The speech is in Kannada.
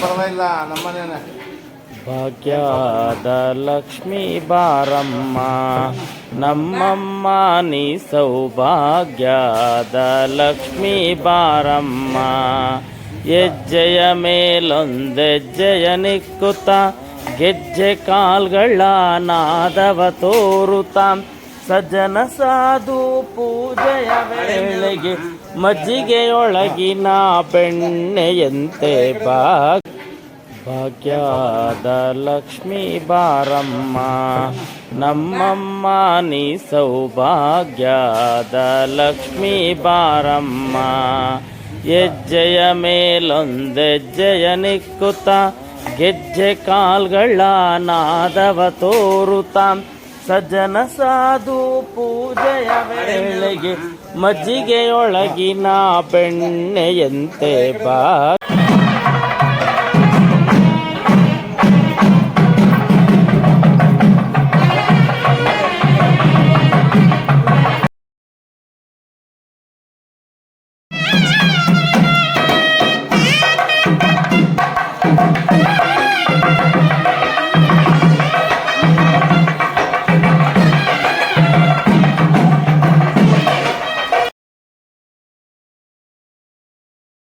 ಪರವಾಗಿಲ್ಲ, ನಮ್ಮನೇನೆ. ಭಾಗ್ಯದ ಲಕ್ಷ್ಮೀ ಬಾರಮ್ಮ, ನಮ್ಮಮ್ಮ ನೀ ಸೌಭಾಗ್ಯದ ಲಕ್ಷ್ಮೀ ಬಾರಮ್ಮ. ಹೆಜ್ಜೆಯ ಮೇಲೊಂದೆಜ್ಜೆಯ ನಿಕ್ಕುತ್ತ, ಗೆಜ್ಜೆ ಕಾಲ್ಗಳ ನಾದವ ತೋರುತ್ತ. ಸಜ್ಜನ ಸಾಧು ಪೂಜೆಯ ವೇಳೆಗೆ ಮಜ್ಜಿಗೆಯೊಳಗಿನ ಬೆಣ್ಣೆಯಂತೆ ಬಾಗ್ ಭಾಗ್ಯದ ಲಕ್ಷ್ಮೀ ಬಾರಮ್ಮ, ನಮ್ಮಮ್ಮ ನೀ ಸೌಭಾಗ್ಯದ ಲಕ್ಷ್ಮೀ ಬಾರಮ್ಮ. ಹೆಜ್ಜೆಯ ಮೇಲೊಂದೆಜ್ಜೆಯ ನಿಕ್ಕುತ್ತ ಗೆಜ್ಜೆ ಕಾಲ್ಗಳ ನಾದವ ತೋರುತ್ತ ಸಜ್ಜನ ಸಾಧು ಪೂಜೆಯ ವೇಳೆಗೆ ಮಜ್ಜಿಗೆಯೊಳಗಿನ ಬೆಣ್ಣೆಯಂತೆ ಬಾ